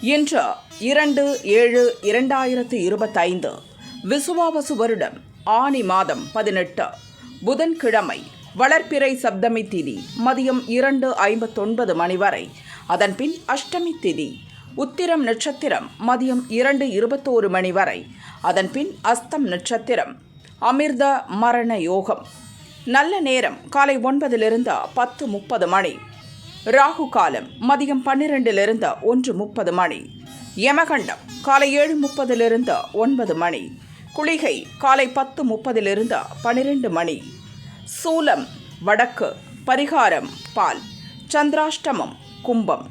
இன்று இரண்டு ஏழு இரண்டாயிரத்து இருபத்தைந்து விசுவாவசு வருடம் ஆனி மாதம் பதினெட்டு. புதன்கிழமை வளர்ப்பிறை சப்தமி திதி மதியம் இரண்டு ஐம்பத்தொன்பது மணி வரை. அதன்பின் அஷ்டமி திதி உத்திரம் நட்சத்திரம் மதியம் இரண்டு இருபத்தோரு மணி வரை. அதன்பின் அஸ்தம் நட்சத்திரம் அமிர்த மரண யோகம். நல்ல நேரம் காலை ஒன்பதிலிருந்து பத்து முப்பது மணி. ராகு காலம் மதியம் பன்னிரெண்டிலிருந்து ஒன்று முப்பது மணி. யமகண்டம் காலை ஏழு முப்பதிலிருந்து ஒன்பது மணி. குளிகை காலை பத்து முப்பதிலிருந்து பன்னிரெண்டு மணி. சூலம் வடக்கு பரிகாரம் பால். சந்திராஷ்டமம் கும்பம்.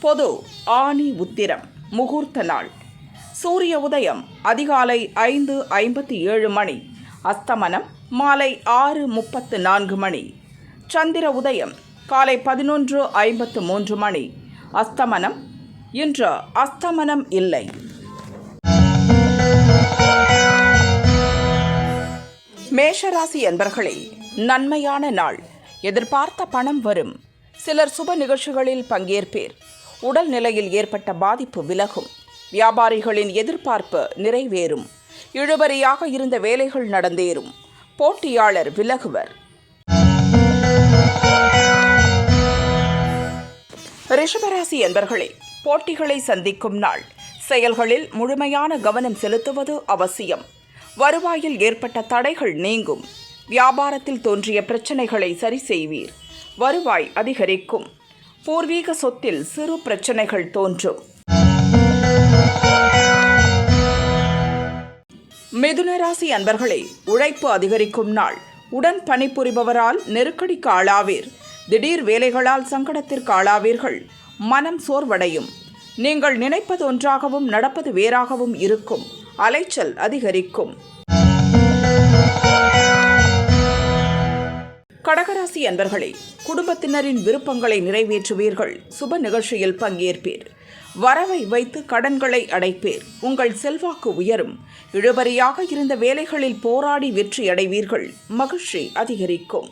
பொது ஆனி உத்திரம் முகூர்த்த நாள். சூரிய உதயம் அதிகாலை ஐந்து ஐம்பத்தி ஏழு மணி. அஸ்தமனம் மாலை ஆறு முப்பத்து நான்கு மணி. சந்திர உதயம் காலை பதினொன்று ஐம்பத்து மூன்று மணி. அஸ்தமனம். இன்று அஸ்தமனம் இல்லை. மேஷராசி என்பர்களே நன்மையான நாள். எதிர்பார்த்த பணம் வரும். சிலர் சுப நிகழ்ச்சிகளில் பங்கேற்பேர். உடல் நிலையில் ஏற்பட்ட பாதிப்பு விலகும். வியாபாரிகளின் எதிர்பார்ப்பு நிறைவேறும். இழுபறியாக இருந்த வேலைகள் நடந்தேறும். போட்டியாளர் விலகுவர். ரிஷபராசி என்பர்களே போட்டிகளை சந்திக்கும் நாள். செயல்களில் முழுமையான கவனம் செலுத்துவது அவசியம். வருவாயில் ஏற்பட்ட தடைகள் நீங்கும். வியாபாரத்தில் தோன்றிய பிரச்சனைகளை சரி செய்வீர். வருவாய் அதிகரிக்கும். பூர்வீக சொத்தில் சிறு பிரச்சனைகள் தோன்றும். மிதுனராசி அன்பர்களே உழைப்பு அதிகரிக்கும் நாள். உடன் பணிபுரிபவரால் நெருக்கடிக்கு ஆளாவீர் திடீர் வேலைகளால் சங்கடத்திற்கு ஆளாவீர்கள். மனம் சோர்வடையும். நீங்கள் நினைப்பது ஒன்றாகவும் நடப்பது வேறாகவும் இருக்கும். அலைச்சல் அதிகரிக்கும். கடகராசி அன்பர்களே குடும்பத்தினரின் விருப்பங்களை நிறைவேற்றுவீர்கள். சுப நிகழ்ச்சியில் பங்கேற்பீர். வரவை வைத்து கடன்களை அடைப்பீர். உங்கள் செல்வாக்கு உயரும். இழுபறியாக இருந்த வேலைகளில் போராடி வெற்றி அடைவீர்கள் மகிழ்ச்சி அதிகரிக்கும்.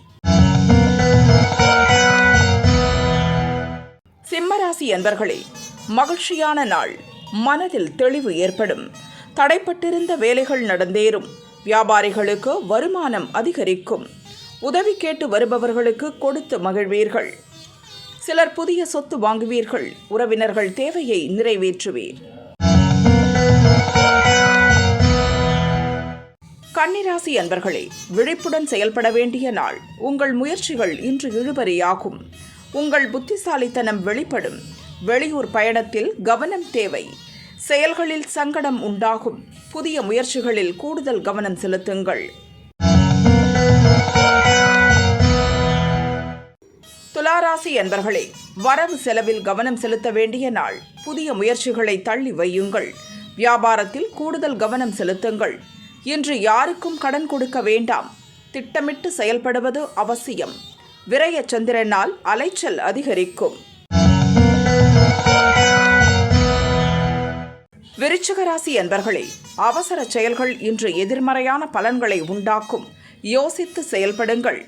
சிம்மராசி அன்பர்களே மகிழ்ச்சியான நாள். மனதில் தெளிவு ஏற்படும். தடைப்பட்டிருந்த வேலைகள் நடந்தேறும். வியாபாரிகளுக்கு வருமானம் அதிகரிக்கும். உதவி கேட்டு வருபவர்களுக்கு கொடுத்து மகிழ்வீர்கள். சிலர் புதிய சொத்து வாங்குவீர்கள். உறவினர்கள் தேவையை நிறைவேற்றுவீர். கன்னிராசி அன்பர்களே விழிப்புடன் செயல்பட வேண்டிய நாள். உங்கள் முயற்சிகள் இன்று இழுபறியாகும். உங்கள் புத்திசாலித்தனம் வெளிப்படும். வெளியூர் பயணத்தில் கவனம் தேவை. செயல்களில் சங்கடம் உண்டாகும். புதிய முயற்சிகளில் கூடுதல் கவனம் செலுத்துங்கள். துளாராசி என்பர்களே வரவு செலவில் கவனம் செலுத்த வேண்டிய நாள். புதிய முயற்சிகளை தள்ளி வையுங்கள். வியாபாரத்தில் கூடுதல் கவனம் செலுத்துங்கள். இன்று யாருக்கும் கடன் கொடுக்க வேண்டாம். திட்டமிட்டு செயல்படுவது அவசியம். விரய சந்திரனால் அலைச்சல் அதிகரிக்கும். விருச்சிகராசி என்பர்களே அவசர செயல்கள் இன்று எதிர்மறையான பலன்களை உண்டாக்கும். யோசித்து செயல்படுங்கள்.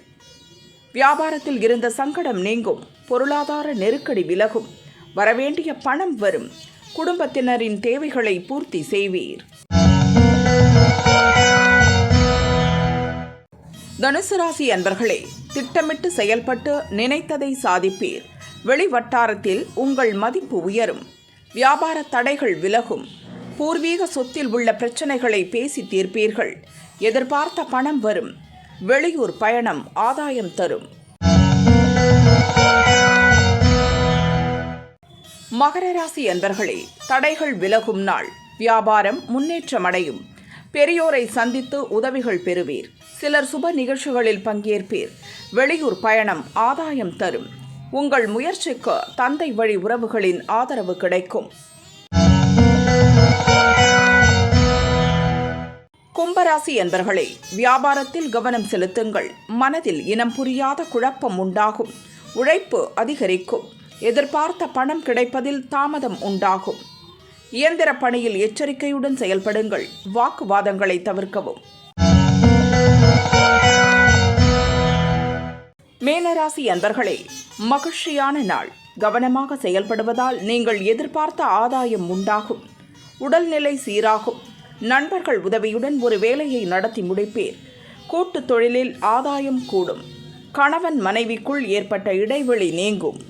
வியாபாரத்தில் இருந்த சங்கடம் நீங்கும் பொருளாதார நெருக்கடி விலகும். வரவேண்டிய பணம் வரும். குடும்பத்தினரின் தேவைகளை பூர்த்தி செய்வீர். தனுசு ராசி அன்பர்களே திட்டமிட்டு செயல்பட்டு நினைத்ததை சாதிப்பீர். வெளிவட்டாரத்தில் உங்கள் மதிப்பு உயரும். வியாபார தடைகள் விலகும். பூர்வீக சொத்தில் உள்ள பிரச்சனைகளை பேசி தீர்ப்பீர்கள். எதிர்பார்த்த பணம் வரும். வெளியூர் பயணம் ஆதாயம் தரும். மகர ராசி அன்பர்களே தடைகள் விலகும் நாள். வியாபாரம் முன்னேற்றமடையும். பெரியோரை சந்தித்து உதவிகள் பெறுவீர். சிலர் சுப நிகழ்ச்சிகளில் பங்கேற்பீர். வெளியூர் பயணம் ஆதாயம் தரும். உங்கள் முயற்சிக்கு தந்தை வழி உறவுகளின் ஆதரவு கிடைக்கும். கும்பராசி என்பர்களே வியாபாரத்தில் கவனம் செலுத்துங்கள். மனதில் இனம் புரியாத குழப்பம் உண்டாகும். உழைப்பு அதிகரிக்கும். எதிர்பார்த்த பணம் கிடைப்பதில் தாமதம் உண்டாகும். இயந்திர பணியில் எச்சரிக்கையுடன் செயல்படுங்கள். வாக்குவாதங்களை தவிர்க்கவும். மேனராசி அன்பர்களே மகிழ்ச்சியான நாள். கவனமாக செயல்படுவதால் நீங்கள் எதிர்பார்த்த ஆதாயம் உண்டாகும். உடல்நிலை சீராகும். நண்பர்கள் உதவியுடன் ஒரு வேலையை நடத்தி முடிப்பீர். கூட்டுத் தொழிலில் ஆதாயம் கூடும். கணவன் மனைவிக்குள் ஏற்பட்ட இடைவெளி நீங்கும்.